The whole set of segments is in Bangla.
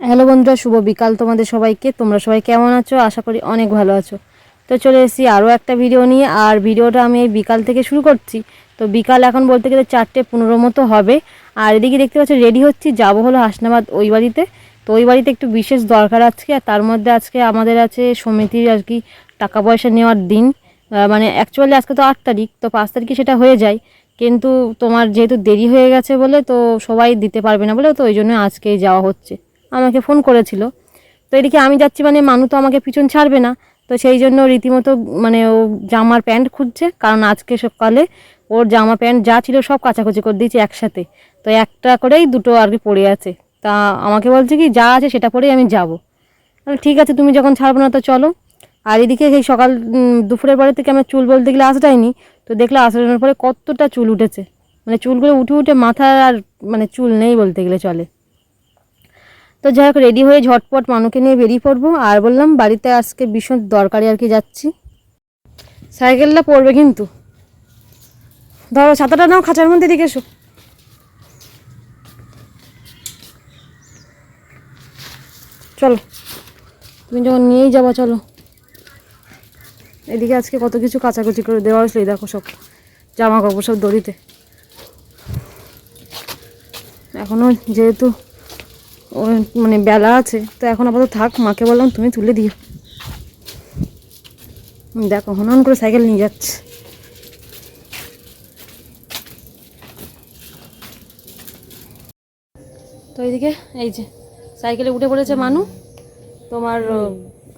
হ্যালো বন্ধুরা, শুভ বিকাল তোমাদের সবাইকে। তোমরা সবাই কেমন আছো? আশা করি অনেক ভালো আছো। তো চলে এসেছি আরও একটা ভিডিও নিয়ে। আর ভিডিওটা আমি এই বিকাল থেকে শুরু করছি। তো বিকাল এখন বলতে গেলে চারটে পনেরো মতো হবে। আর এদিকে দেখতে পাচ্ছ, রেডি হচ্ছি। যাব হলো হাসনাবাদ ওই বাড়িতে। তো ওই বাড়িতে একটু বিশেষ দরকার আজকে। আর তার মধ্যে আজকে আমাদের আছে সমিতির আর কি টাকা পয়সা নেওয়ার দিন। মানে অ্যাকচুয়ালি আজকে তো আট তারিখ। তো পাঁচ তারিখে সেটা হয়ে যায়। কিন্তু তোমার যেহেতু দেরি হয়ে গেছে বলে তো সবাই দিতে পারবে না বলে তো ওই জন্য আজকেই যাওয়া হচ্ছে। আমাকে ফোন করেছিল। তো এদিকে আমি যাচ্ছি মানে মানু তো আমাকে পিছন ছাড়বে না। তো সেই জন্য রীতিমতো মানে ও জামার প্যান্ট খুঁজছে, কারণ আজকে সকালে ওর জামা প্যান্ট যা ছিল সব কাচাকুচি করে দিয়েছি একসাথে। তো একটা করেই দুটো আর কি পড়ে আছে। তা আমাকে বলছে কি, যা আছে সেটা পরেই আমি যাব। ঠিক আছে, তুমি যখন ছাড়বো না তো চলো। আর এদিকে সেই সকাল দুপুরের পরে থেকে আমার চুল বলতে গেলে আসটাইনি তো দেখলে আসানোর পরে কতটা চুল উঠেছে। মানে চুলগুলো উঠে উঠে মাথার আর মানে চুল নেই বলতে গেলে চলে। তো যাই হোক রেডি হয়ে ঝটপট মানুকে নিয়ে বেরিয়ে পড়ব। আর বললাম, বাড়িতে আজকে ভীষণ দরকারি আর কি যাচ্ছি। সাইকেলটা পড়বে কিন্তু। ধরো, ছাতাটা নাও, খাঁচার মধ্যে দিকে এসো। চলো, তুমি যখন নিয়েই যাব, চলো। এদিকে আজকে কত কিছু কাচাকুচি করে দেওয়া হয়েছিল দেখো সব জামা কাপড় সব দড়িতে। এখনও যেহেতু মানে বেলা আছে, তো এখন আপাতত থাক, মাকে বললাম তুমি তুলে দিও। দেখো হনন করে সাইকেল নিয়ে যাচ্ছে। তো এইদিকে, এই যে, সাইকেলে উঠে পড়েছে মানু। তোমার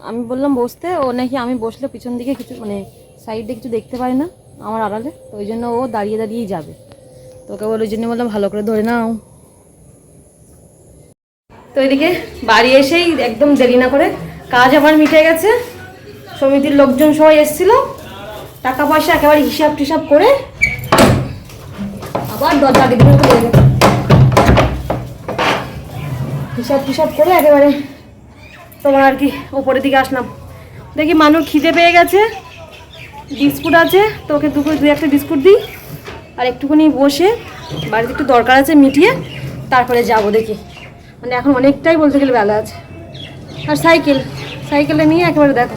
আমি বললাম বসতে, ও নাকি আমি বসলে পিছন দিকে কিছু মানে সাইডে কিছু দেখতে পাই না, আমার আড়ালে। তো ওই জন্য ও দাঁড়িয়ে দাঁড়িয়েই যাবে। তোকে বলে ওই জন্য বললাম, ভালো করে ধরে নাও। তো এদিকে বাড়ি এসেই একদম দেরি না করে কাজ আমার মিটে গেছে। সমিতির লোকজন সবাই এসেছিল। টাকা পয়সা একেবারে হিসাব টিসাব করে আবার দরজা দিকে হিসাব টিসাব করে একেবারে তোমার আর কি ওপরের দিকে আসলাম। দেখি মানুষ খিদে পেয়ে গেছে। বিস্কুট আছে, তো ওকে দুপুর দুই একটা বিস্কুট দিই। আর একটুখানি বসে, বাড়িতে একটু দরকার আছে মিটিয়ে, তারপরে যাব দেখি। মানে এখন অনেকটাই বলতে গেলে বেলা আছে। আর সাইকেল সাইকেলে নিয়ে একেবারে দেখো।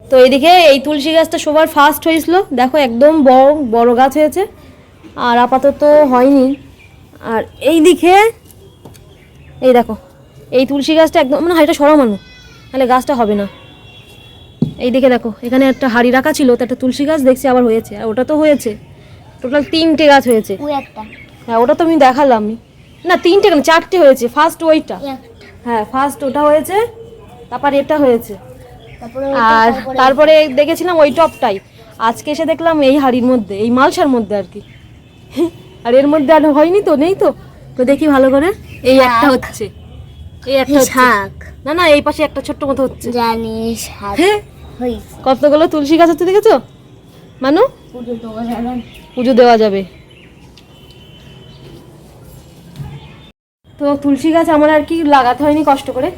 তো এইদিকে এই তুলসী গাছটা সবার ফার্স্ট হয়েছিল। দেখো একদম বড় বড় গাছ হয়েছে। আর আপাতত হয়নি। আর এই দিকে এই দেখো এই তুলসী গাছটা একদম মানে হাড়িটা সরামানো। তাহলে গাছটা হবে না। এই দিকে দেখো এখানে একটা হাড়ি রাখা ছিল তো একটা তুলসী গাছ দেখছি আবার হয়েছে। আর ওটা তো হয়েছে। টোটাল তিনটে গাছ হয়েছে। একটা। হ্যাঁ ওটা তো আমি দেখালাম না তিনটে কেন চারটে হয়েছে ফার্স্ট ওইটা। হ্যাঁ। ফার্স্ট ওটা হয়েছে তারপর এটা হয়েছে। আর তারপরে দেখেছিলাম ওই টপটাই। আজকে এসে দেখলাম এই হাড়ির মধ্যে এই মালসার মধ্যে আর কি। আর এর মধ্যে আর হয়নি তো নেই তো। তো দেখি ভালো করে। এই একটা হচ্ছে। এই একটা। শাক। না না এই পাশে একটা ছোট্ট মতো হচ্ছে। জানি শাক হ্যাঁ। কতগুলো তুলসী গাছ হচ্ছে দেখেছ? মানু? পুজো দেওয়া যাবে। তো তুলসী গাছ আমার আর কি লাগাতে হয়নি কষ্ট করে।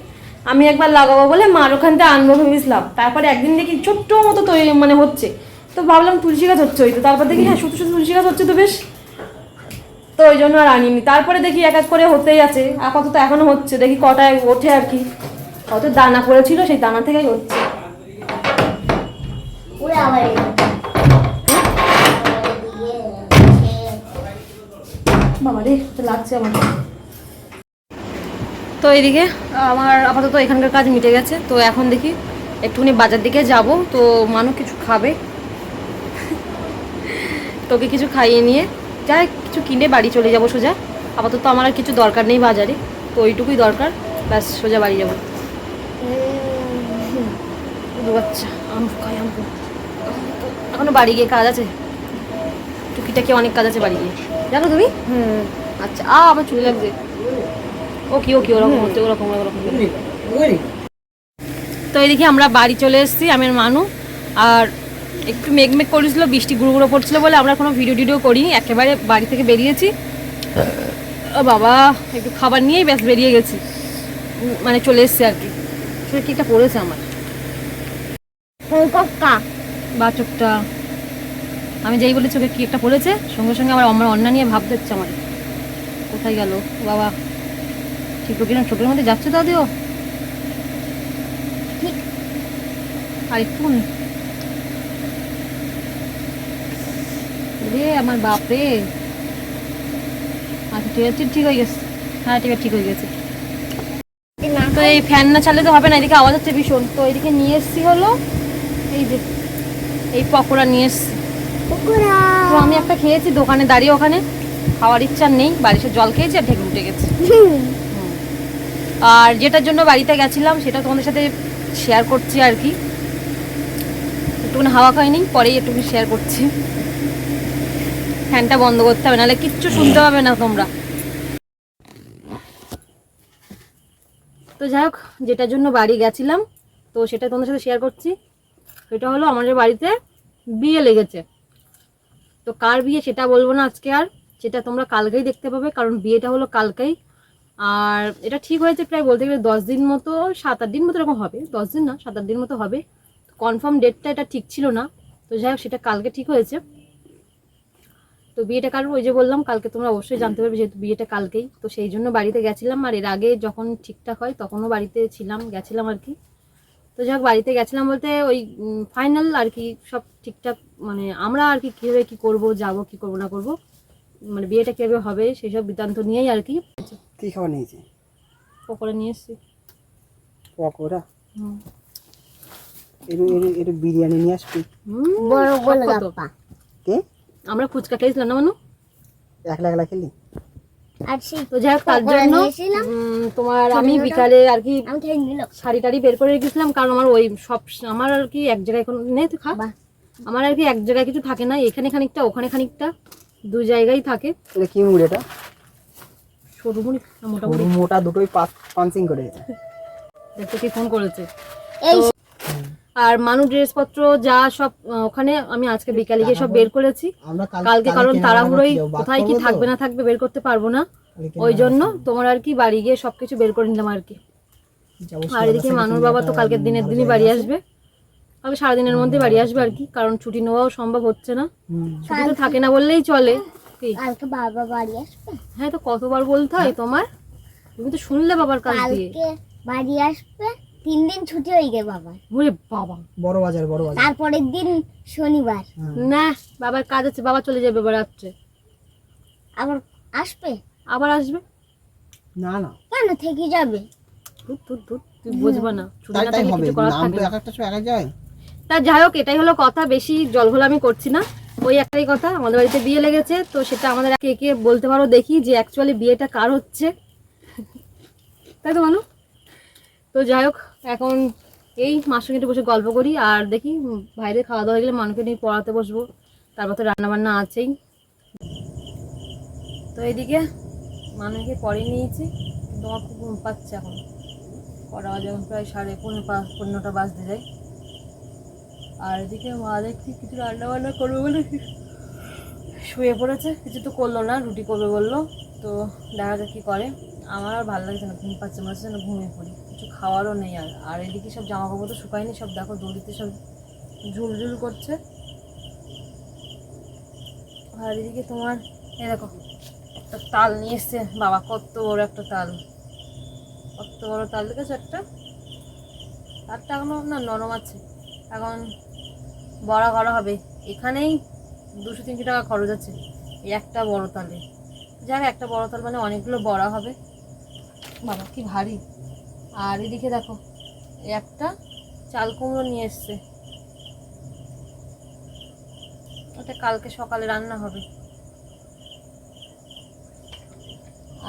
আমি একবার লাগাবো বলে মার ওখান থেকে আনব ভেবেছিলাম। তারপরে একদিন দেখি ছোট্ট মতো তৈরি মানে হচ্ছে। তো ভাবলাম তুলসী গাছ হচ্ছে ওই তো। তারপর দেখি হ্যাঁ শুধু শুধু তুলসী গাছ হচ্ছে তো বেশ। তো ওই জন্য আর আনিনি। তারপরে দেখি এক এক করে হতেই আছে। আপাতত এখনও হচ্ছে। দেখি কটায় ওঠে আর কি। কত দানা পড়েছিল সেই দানা থেকেই হচ্ছে। বাবা রে লাগছে আমার তো এইদিকে আমার আপাতত এখানকার কাজ মিটে গেছে, তো এখন দেখি একটুখানি বাজার দিকে যাব। তো মানুষ কিছু খাবে। তোকে কিছু খাইয়ে নিয়ে যাই কিছু কিনে বাড়ি চলে যাব সোজা। আপাতত আমার আর কিছু দরকার নেই বাজারে, তো ওইটুকুই দরকার। ব্যাস, সোজা বাড়ি যাব। আম এখনও বাড়ি গিয়ে কাজ আছে? টুকিটাকি অনেক কাজ আছে বাড়ি গিয়ে। জানো তুমি? হুম। আচ্ছা আ, আমার চুলে লাগছে। ও কি ওরকম হচ্ছে ওরকম ওরকম। তো এদিকে আমরা বাড়ি চলে এসেছি আমি মানু। আর একটু মেঘ মেঘ করেছিল বৃষ্টি গুঁড়ো গুঁড়ো পড়ছিল বলে আমরা কোনো ভিডিও টিডিও করিনি একেবারে বাড়ি থেকে বেরিয়েছি। ও বাবা একটু খাবার নিয়েই ব্যাস বেরিয়ে গেছি। মানে চলে এসেছি আর কি। আসলে কি পড়েছে আমার। কাকা বা চোখটা। আমি যেই বলেছি ওকে কি একটা পড়েছে সঙ্গে সঙ্গে আমার আমার অন্না নিয়ে ভাবতে হচ্ছে আমার কোথায় গেল? বাবা। ঠিক কিরম চোখের মধ্যে যাচ্ছে দাদিও। আর একটু রে আমার বাপ রে আচ্ছা ঠিক আছে ঠিক হয়ে গেছে। হ্যাঁ ঠিক আছে ঠিক হয়ে গেছে। তো এই ফ্যান না চালাতে হবে না এদিকে আওয়াজ হচ্ছে ভীষণ। তো এদিকে নিয়ে এসছি হলো এই যে এই পকোড়া নিয়ে এসছি। পকোড়া। তো আমি একটা খেয়েছি দোকানে দাঁড়িয়ে ওখানে খাওয়ার ইচ্ছা নেই বাড়িতে জল খেয়েছি আর ঢেকে উঠে গেছে। আর যেটার জন্য বাড়িতে গেছিলাম, সেটা তোমাদের সাথে শেয়ার করছি আর কি। একটুখানি হাওয়া খাইনি, পরেই একটু শেয়ার করছি। ফ্যানটা বন্ধ করতে হবে, নাহলে কিচ্ছু শুনতে পাবে না তোমরা। তো যাই হোক, যেটার জন্য বাড়ি গেছিলাম, তো সেটা তোমাদের সাথে শেয়ার করছি। সেটা হলো আমাদের বাড়িতে বিয়ে লেগেছে। তো কার বিয়ে সেটা বলব না আজকে আর, সেটা তোমরা কালকেই দেখতে পাবে, কারণ বিয়েটা হলো কালকেই। আর এটা ঠিক হয়েছে প্রায় বলতে গেলে দশ দিন মতো, সাত আট দিন মতো এরকম হবে। দশ দিন না, সাত আট দিন মতো হবে। কনফার্ম ডেটটা এটা ঠিক ছিল না। তো যাই হোক, সেটা কালকে ঠিক হয়েছে। তো বিয়েটা কাল ওই যে বললাম, কালকে তোমরা অবশ্যই জানতে পারবে যেহেতু বিয়েটা কালকেই। তো সেই জন্য বাড়িতে গেছিলাম, আর এর আগে যখন ঠিকঠাক হয় তখনও বাড়িতে ছিলাম, গেছিলাম আর কি। তো যাই বাড়িতে গেছিলাম বলতে ওই ফাইনাল আর কি, সব ঠিকঠাক মানে আমরা আর কি কীভাবে কী করব, যাব, কী করব না করব মানে বিয়েটা কীভাবে হবে সেই সব বৃত্তান্ত নিয়েই আর কি। কি নিয়েছি? পকোড়া নিয়ে এসেছি। পকোড়া। একটু একটু বিরিয়ানি নিয়ে আসবি? কে? আমরা ফুচকা খেয়েছিলাম না মানু? একলা একলা খেলি? আর তো যাই হোক তার জন্য তোমার আমি। বিকালে আর কি শাড়ি টাড়ি বের করে রেখেছিলাম কারণ আমার ওই সব আমার আর কি এক জায়গায় কোনো নেই তুই খা। আমার আর কি এক জায়গায় কিছু থাকে না এখানে খানিকটা ওখানে খানিকটা দু জায়গায় থাকে। এটা কি মুড়ি এটা? সরু মুড়ি মোটামুটি মোটা দুটোই পাঞ্চিং করে দেখতে কি ফোন করেছে। এই আর মানুষ ড্রেসপত্র যা সব ওখানে আমি আজকে বিকালে গিয়ে সব বের করেছি। কালকে কারণ তাড়াহুড়োই কোথায় কি থাকবে না থাকবে বের করতে পারব না। ওই জন্য তোমার আর কি বাড়ি গিয়ে সবকিছু বের করে নিলাম আর কি। আর এদিকে মানুর বাবা তো কালকের দিনের দিনই বাড়ি আসবে। কালকে সারাদিনের মধ্যে বাড়ি আসবে আর কি কারণ ছুটি নেওয়াও সম্ভব হচ্ছে না। ছুটি তো থাকে না বললেই চলে। কি কালকে বাবা বাড়ি আসবে? হ্যাঁ তো কতবার বলতে হয় তোমার? তুমি তো শুনলে বাবার কাছ দিয়ে। কালকে বাড়ি আসবে তিন দিন ছুটি হয়ে গে বাবার। ওরে বাবা। বড় বাজার বড় বাজার। তারপরের দিন শনিবার। হ্যাঁ। না বাবার কাজ আছে বাবা চলে যাবে এবার রাত্রে। আবার আসবে? আবার আসবে? না না। কেন? থেকে যাবে। ধুর, ধুর, ধুর, তুই বুঝবা না। ছুটি না থাকলে কিছু করার থাকে না। এক একটা সময় এক যায়। তা যাই হোক এটাই হলো কথা বেশি জলঘোলা আমি করছি না। ওই একটাই কথা, আমাদের বাড়িতে বিয়ে লেগেছে, তো সেটা আমাদের কে কে বলতে পারো, দেখি যে অ্যাকচুয়ালি বিয়েটা কার হচ্ছে। তাই তো মানু? তো যাই হোক, এখন এই সঙ্গে একটু বসে গল্প করি, আর দেখি বাইরে খাওয়া দাওয়া হয়ে গেলে মানুষকে নিয়ে পড়াতে বসবো। তারপর তো রান্নাবান্না আছেই। তো এদিকে মানুষকে পরে নিয়েছি, তোমার খুব ঘুম পাচ্ছে এখন। বাজে এখন প্রায় সাড়ে পনেরো পাঁচ পনেরোটা বাজতে যায়। আর এদিকে মা দেখছি কিছু রান্না বান্না করবে বলে শুয়ে পড়েছে, কিছু তো করল না, রুটি করবে বলল। তো দেখা যাক কী করে। আমার আর ভালো লাগছে না, ঘুম পাচ্ছে মনে যেন ঘুমিয়ে পড়ি। কিছু খাওয়ারও নেই আর। আর এদিকে সব জামা কাপড় তো শুকায়নি, সব দেখো দড়িতে সব ঝুলঝুল করছে। আর এদিকে তোমার, এই দেখো, একটা তাল নিয়ে এসছে। বাবা, কত বড় একটা তাল। কত বড় তাল, দেখেছ একটা? তারটা এখনও না, নরম আছে। এখন বড়া করা হবে। এখানেই দুশো তিনশো টাকা খরচ আছে। একটা বড় তালে। যাক একটা বড় তাল মানে অনেকগুলো বড়া হবে। বাবা, কি ভারী। আর এদিকে দেখো, একটা চাল কুমড়ো নিয়ে এসছে। ওটা কালকে সকালে রান্না হবে।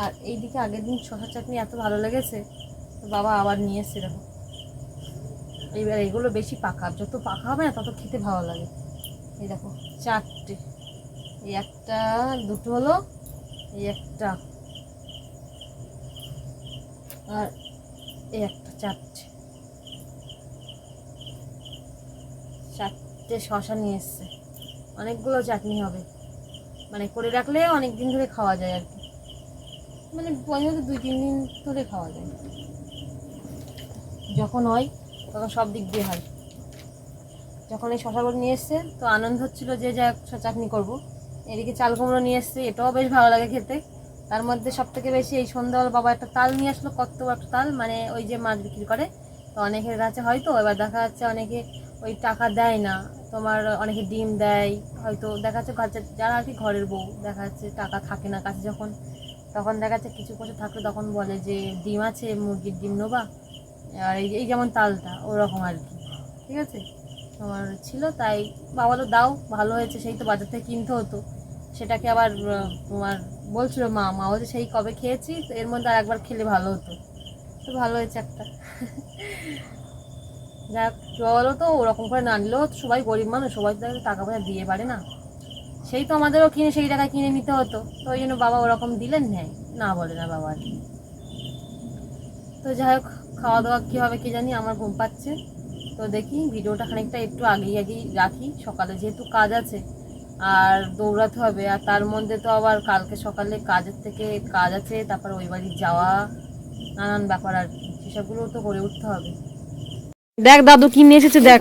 আর এইদিকে আগের দিন শশা চাটনি এত ভালো লেগেছে বাবা আবার নিয়ে এসছে, দেখো। এইবার এগুলো বেশি পাকা, যত পাকা হবে না তত খেতে ভালো লাগে। এই দেখো, চারটে। এই একটা, দুটো হলো, এই একটা। আর এই একটা, চারটে। চারটে শশা নিয়ে এসছে। অনেকগুলো চাটনি হবে। মানে করে রাখলে অনেক দিন ধরে খাওয়া যায় আর কি। মানে দুই, তিন দিন ধরে খাওয়া যায়। যখন হয় তখন সব দিক দিয়ে হয়। যখন এই শশাগুলো নিয়ে এসছে, তো আনন্দ হচ্ছিল যে যা চাটনি করব। এদিকে চাল কুমড়ো নিয়ে এসছে, এটাও বেশ ভালো লাগে খেতে। তার মধ্যে সব থেকে বেশি এই সন্ধ্যাবেলা বাবা একটা তাল নিয়ে আসলো কত একটা তাল মানে ওই যে মাছ বিক্রি করে। তো অনেকের কাছে হয়তো, এবার দেখা যাচ্ছে অনেকে ওই টাকা দেয় না। তোমার অনেকে ডিম দেয়, হয়তো দেখা যাচ্ছে কাছে যারা আর কি ঘরের বউ, দেখা যাচ্ছে টাকা থাকে না কাছে যখন। তখন দেখা যাচ্ছে কিছু পয়সা থাকলে তখন বলে যে, ডিম আছে, মুরগির ডিম নেবা। আর এই এই যেমন তালটা, ওরকম আর কি। ঠিক আছে? তোমার ছিল, তাই বাবা বলো দাও, ভালো হয়েছে, সেই তো বাজার থেকে কিনতে হতো। সেটাকে আবার তোমার বলছিল মা মা বলছে, সেই কবে খেয়েছি, তো এর মধ্যে আর একবার খেলে ভালো হতো। তো ভালো হয়েছে একটা। যাক বলো তো, ওরকম করে না নিলেও তো সবাই গরিব মানুষ, সবাই তো টাকা পয়সা দিয়ে পারে না। সেই তো আমাদেরও কিনে, সেই টাকা কিনে নিতে হতো। তো ওই জন্য বাবা ওরকম দিলেন, নেয়। না বলে না বাবা আর। তো যাই হোক খাওয়া দাওয়া কী হবে কি জানি আমার ঘুম পাচ্ছে। তো দেখি ভিডিওটা খানিকটা একটু আগেই আগেই রাখি। সকালে যেহেতু কাজ আছে আর দৌড়াতে হবে আর তার মধ্যে তো আবার কালকে সকালে কাজের থেকে কাজ আছে তারপর ওই বাড়ি যাওয়া নানান ব্যাপার আর কি। সেসবগুলো তো করে উঠতে হবে। দেখ দাদু কি নিয়ে এসেছে দেখ।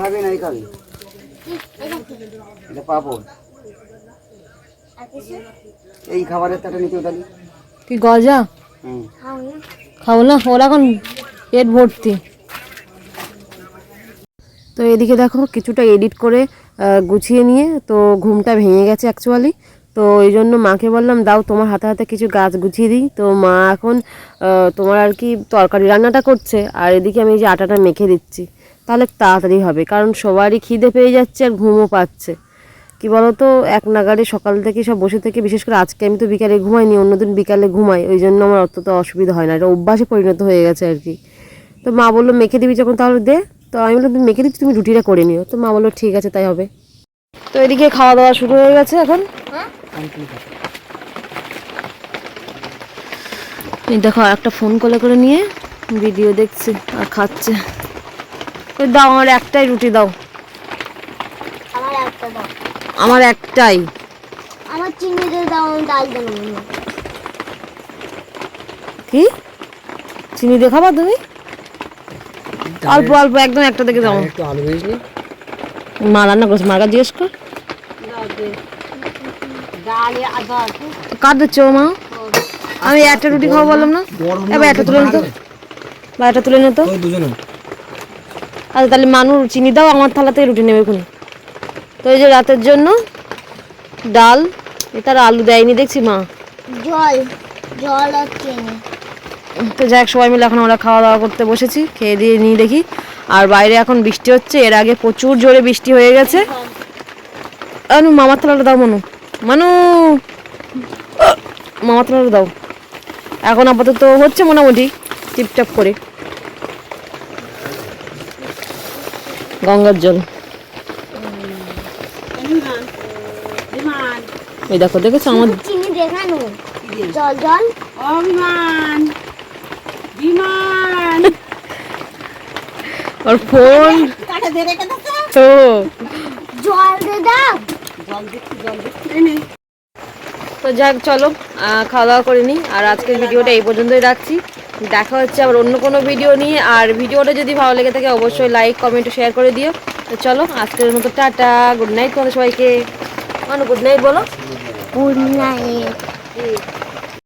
এই খাবারের তাটা নিতে কি গজা? হুম। খাও না ওরা এখন পেট ভর্তি। তো এদিকে দেখো কিছুটা এডিট করে গুছিয়ে নিয়ে, তো ঘুমটা ভেঙে গেছে অ্যাকচুয়ালি তো এই জন্য মাকে বললাম, দাও তোমার হাতে হাতে কিছু গাছ গুছিয়ে দিই। তো মা এখন তোমার আর কি তরকারি রান্নাটা করছে। আর এদিকে আমি এই যে আটাটা মেখে দিচ্ছি। তাহলে তাড়াতাড়ি হবে, কারণ সবারই খিদে পেয়ে যাচ্ছে আর ঘুমও পাচ্ছে। কি বলতো, এক নাগারে সকাল থেকে সব বসে থেকে, বিশেষ করে আজকে আমি তো বিকালে ঘুমাইনি, অন্যদিন বিকালে ঘুমাই। ওই জন্য আমার অতটা অসুবিধা হয় না। এটা অভ্যাসে পরিণত হয়ে গেছে আর কি। তো মা বলল মেখে দিবি যখন তাহলে দে। তো আমি বললাম তুমি মেখে দিচ্ছি তুমি রুটিটা করে নিও। তো মা বলল ঠিক আছে তাই হবে। তো এদিকে খাওয়া দাওয়া শুরু হয়ে গেছে এখন। দেখো আর একটা ফোন কলে করে নিয়ে ভিডিও দেখছে আর খাচ্ছে। ওই দাও আমার একটাই রুটি দাও। আমার দাও। আমার একটাই। আমার চিনি দিয়ে দাও ডাল দেবো কি? চিনি দিয়ে খাবা তুমি? অল্প অল্প একদম একটা থেকে দাও একটু আলু ভেজ নি মা রান্না করছে মাকে জিজ্ঞেস কর। কার দিচ্ছ মা? আমি একটা রুটি খাব বললাম না? এবার একটা তুলে নিতো। বা একটা তুলে নিতো। দুজনে। আচ্ছা তাহলে মানুষ চিনি দাও আমার থালা থেকে রুটি নেবে খুনি তো এই যে রাতের জন্য ডাল এটা আর আলু দেয়নি দেখছি মা। জল জল আর চিনি। তো যাই সবাই মিলে এখন আমরা খাওয়া দাওয়া করতে বসেছি খেয়ে দিয়ে নিয়ে দেখি। আর বাইরে এখন বৃষ্টি হচ্ছে এর আগে প্রচুর জোরে বৃষ্টি হয়ে গেছে। আনু মামার থালাটা দাও মানু। মানু! মামার থালাটা দাও। এখন আপাতত হচ্ছে মোটামুটি টিপটাপ করে। গঙ্গার জল। এই দেখো দেখেছ আমার চিনি জল জল। ওর ফোন। তো। জল দে দাও। তো যাক চলো খাওয়া দাওয়া করে নিই আর আজকের ভিডিওটা এই পর্যন্তই রাখছি। দেখা হচ্ছে আবার অন্য কোনো ভিডিও নিয়ে। আর ভিডিওটা যদি ভালো লেগে থাকে অবশ্যই লাইক কমেন্ট শেয়ার করে দিও। তো চলো আজকের মতো টাটা গুড নাইট তোমাদের সবাইকে। মানু গুড নাইট বলো। Good night